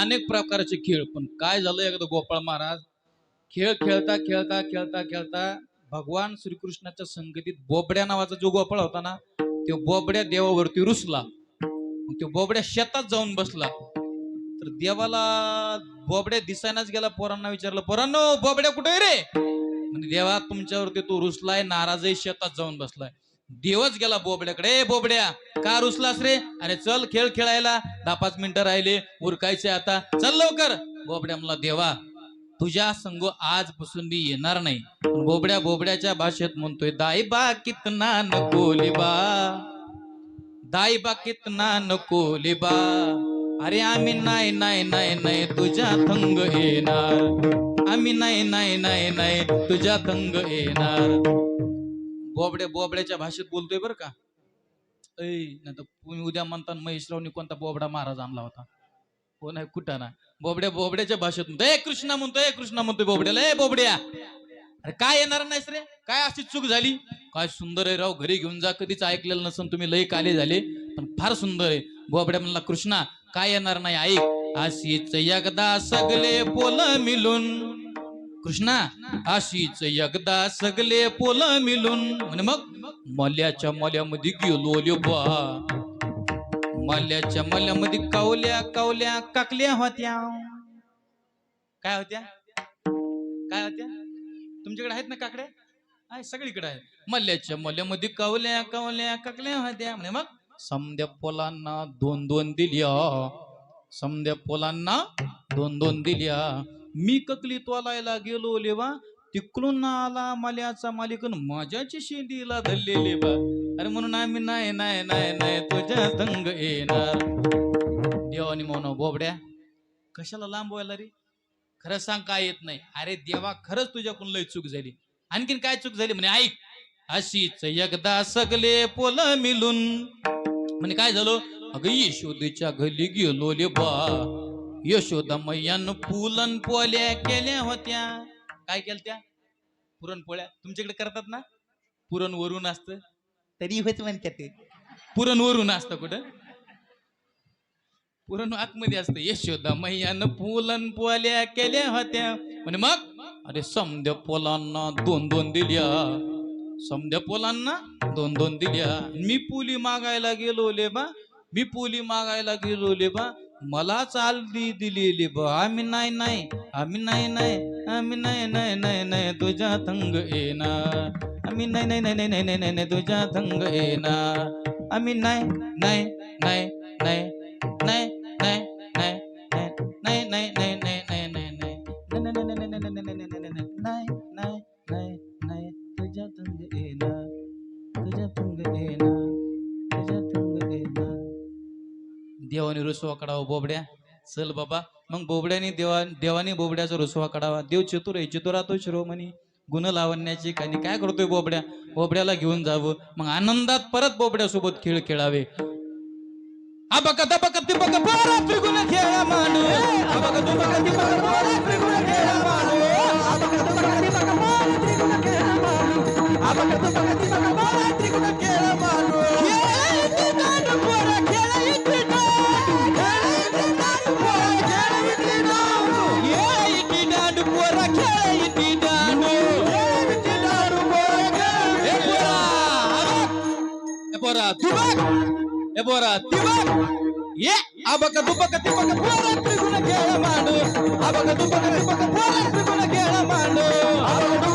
अनेक प्रकारचे खेळ पण काय झालं एकदा गोपाळ महाराज? खेळ खेळता खेळता खेळता खेळता भगवान श्रीकृष्णाच्या संगतीत बोबड्या नावाचा जो गोपाळ होता ना तो बोबड्या देवावरती रुसला. मग तो बोबड्या शेतात जाऊन बसला. तर देवाला बोबड्या दिसायनाच गेला पोरांना विचारलं पोरांनो बोबड्या कुठे रे? म्हणजे देवा तुमच्यावरती तो रुसलाय नाराजही शेतात जाऊन बसलाय. देवच गेला बोबड्याकडे बोबड्या का रुसलास रे? अरे चल खेळ खेळायला. दहा पाच मिनिटं राहिले उरकायचे आता. चल लवकर. बोबड्या मला देवा तुझ्या संग आजपासून मी येणार नाही. बोबड्या बोबड्याच्या भाषेत म्हणतोय दाईबा कितना नको दाईबा कितना नकोलिबा अरे आम्ही नाही नाही नाही नाही तुझ्या थंग येणार. आम्ही नाही नाही नाही नाही तुझ्या थंग येणार. बोबड्या बोबड्याच्या भाषेत बोलतोय बरं का. ऐ नाही तुम्ही उद्या म्हणता महेशरावनी कोणता बोबडा महाराज आणला होता? हो नाही कुठं ना? बोबड्या बोबड्याच्या भाषेत म्हणतो ए कृष्णा म्हणतो ए कृष्णा म्हणतो बोबड्याला. ए बोबड्या! अरे काय येणार नाहीस रे? काय अशी चूक झाली? काय सुंदर आहे राव घरी घेऊन जा. कधीच ऐकलेलं नसून. तुम्ही लय काले झाले. पण फार सुंदर आहे. बोबड्या म्हणला कृष्णा काय येणार नाही ऐक. अशीच एकदा सगळे पोल मिळून कृष्णा अशीच एकदा सगळे पोल मिळून म्हणे मग? मल्याच्या मल्यामध्ये गेलो बा. मल्याच्या मल्यामध्ये कावल्या कावल्या काकल्या होत्या. काय होत्या? काय होत्या? तुमच्याकडे आहेत ना काकड्या? आहे सगळीकडे आहे मल्याच्या मल्यामध्ये कावल्या कावल्या काकल्या होत्या. म्हणे मग? समद्या पोलांना दोन दोन दिल्या. समद्या पोलांना दोन दोन दिल्या. मी ककली तोलायला गेलो लेवा तिकडून आला मल्याचा मालिकन माझ्याची शेंडीला धरलेले बा अरे म्हणून आम्ही नाही नाही नाही नाही तुझ्या दंग येणार. देवानी म्हणून बोबड्या कशाला लांब व्हायला रे? खरं सांग काय येत नाही. अरे देवा खरंच तुझ्याकडून लय चूक झाली. आणखीन काय चूक झाली म्हणे? ऐक. अशीच एकदा सगळे पोल मिलून म्हणे काय झालं? अगं यशोदेच्या घरी गेलो ले बा. यशोदा मैयान पुलन पोल्या केल्या होत्या. काय केल्या त्या? पुरणपोळ्या. तुमच्याकडे करतात ना? पुरण वरून असतं. तरी होत म्हणतात ते. पुरण वरून असतं कुठं? पुरण आतमध्ये असतं. यशोदा मैयानं पुलन पोल्या केल्या होत्या. म्हणे मग? अरे समद्या पोलांना दोन दोन दिल्या. समद्या पोलांना दोन दोन दिल्या. मी पुली मागायला गेलो ले बा. मी पुली मागायला गेलो ले बा. मला चाल दिलेली ब आम्ही नाही नाही आम्ही नाही नाही आम्ही नाही नाही नाही नाही तुझ्या थंग येणार आम्ही नाही नाही नाही नाही नाही नाही तुझ्या थंग येणार आम्ही नाही नाही नाही देवाने रुसवा काढावा बोबड्या. चल बाबा. मग बोबड्याने देवा देवाने बोबड्याचा रुसवा काढावा. देव चतुर आहे. चतुरातो शिरोमणी गुण लावण्याची काही काय करतोय बोबड्या? बोबड्याला घेऊन जावं. मग आनंदात परत बोबड्यासोबत खेळ खेळावे. अबकत तबका बघ पोरा त्रिगुण खेळ मांडू अबका तुबका बघ पोरा त्रिगुण खेळ मांडू अबका तुबका बघ पोरा त्रिगुण खेळ मांडू अबका तुबका ಎಪೋರ ತಿವರ್ ಎಪೋರ ತಿವರ್ ಏ ಅಬಕ ದುಬಕ ತಿಬಕ ಪೋರ ತ್ರಿಗುಣ ಕೇಳ ಮಾಡು ಅಬಕ ದುಬಕ ತಿಬಕ ಪೋರ ತ್ರಿಗುಣ ಕೇಳ ಮಾಡು ಅಬಕ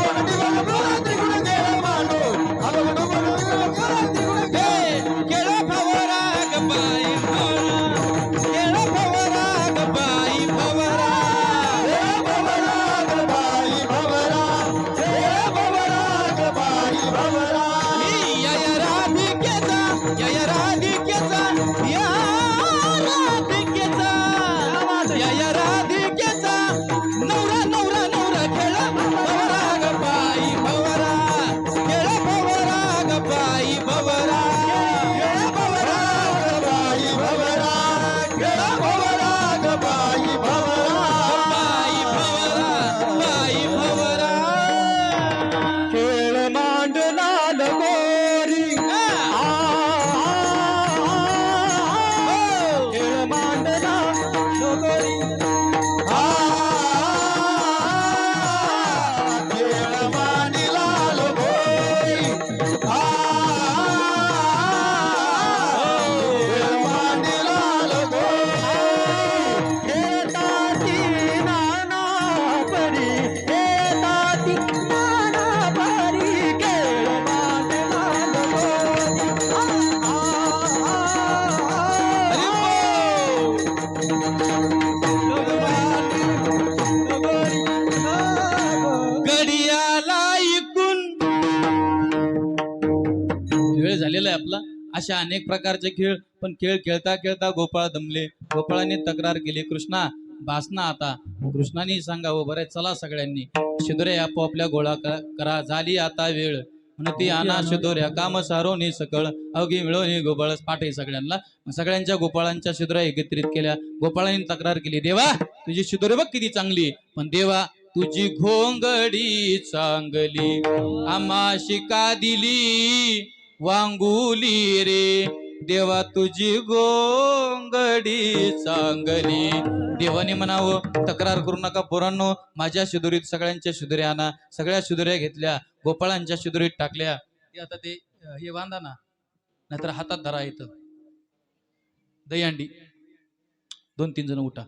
आपला अशा अनेक प्रकारचे खेळ पण खेळ खेळता खेळता गोपाळ दमले. गोपाळाने तक्रार केली कृष्णा भासना आता. कृष्णाने सांगावं हो, बरं चला सगळ्यांनी. शिदोरे आपोआपल्या गोळा करा झाली आता वेळ. म्हणती आणा शिदोऱ्या काम सारोनी सकळ. अवघी मिळवणी गोपाळ पाठे सगळ्यांना. सगळ्यांच्या गोपाळांच्या शिदोऱ्या एकत्रित केल्या. गोपाळाने तक्रार केली देवा तुझी शिदोरे बघ किती चांगली. पण देवा तुझी घोंगडी चांगली आम्हा शिका दिली. वांगुली रे देवा तुझी गोंगडी चांगली देवाने म्हणावं तक्रार करू नका पोरांनो माझ्या शिदुरीत सगळ्यांच्या शिदुऱ्या आणा. सगळ्या शिदुऱ्या घेतल्या गोपाळांच्या शिदुरीत टाकल्या. ते आता ते हे बांधा ना. नाहीतर हातात धरा येतं दहीहंडी. दोन तीन जण उठा.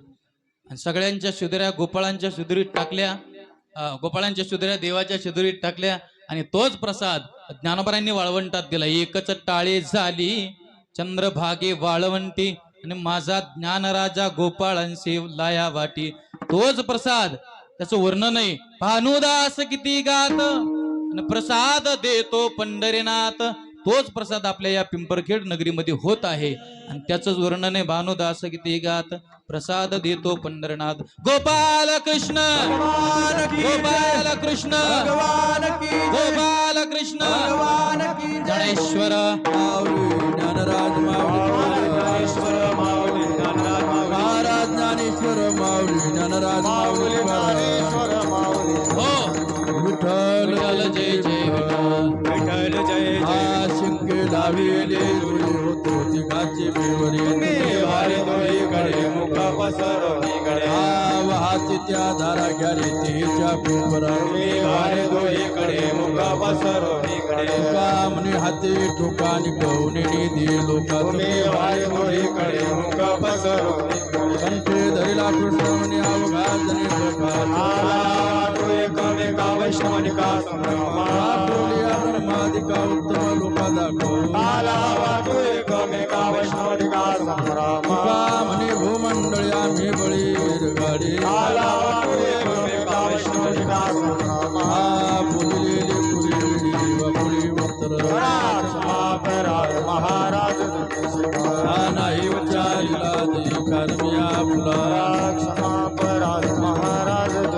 आणि सगळ्यांच्या शिदुऱ्या गोपाळांच्या शिदुरीत टाकल्या. गोपाळांच्या शिदुऱ्या देवाच्या शिदुरीत टाकल्या. आणि तोच प्रसाद ज्ञानोबरांनी वाळवंटात दिला. एकच टाळे झाली चंद्रभागे वाळवंटी आणि माझा ज्ञानराजा गोपाळांशी लाया वाटी. तोच प्रसाद त्याचं वर्णन आहे. भानुदास किती गात आणि प्रसाद देतो पंढरीनाथ. तोच प्रसाद आपल्या या पिंपरखेड नगरीमध्ये होत आहे. आणि त्याच वर्णन आहे भानुदास किती गात प्रसाद देतो पंढरनाथ. गोपाल कृष्ण! गोपाल कृष्ण! गोपाल कृष्ण! ज्ञानेश्वर ज्ञानराज माऊली महाराज ज्ञानेश्वर माऊली ज्ञानराज माऊली हो! विठ्ठल जय जय विठ्ठल. विठ्ठल जय जय जुळे होते तिघाचे तुम्ही पेवरी वारे दोहीकडे मुख पसरवणीकडे हा वाहते त्या धारा घ्या रे तिच्या पिंपरा तुम्ही वारे दोहीकडे मुख पसरवणीकडे तुका म्हणे हाते टोकाने गवणे दे लोका तुम्ही वारे दोहीकडे मुख पसरवणीकडे कंठे धरिला कृष्ण म्हणे अवघा जने टोका आला तो एकमेका वैष्णवनिका संभ्रमा बोलिया ब्रह्मादिका Alaba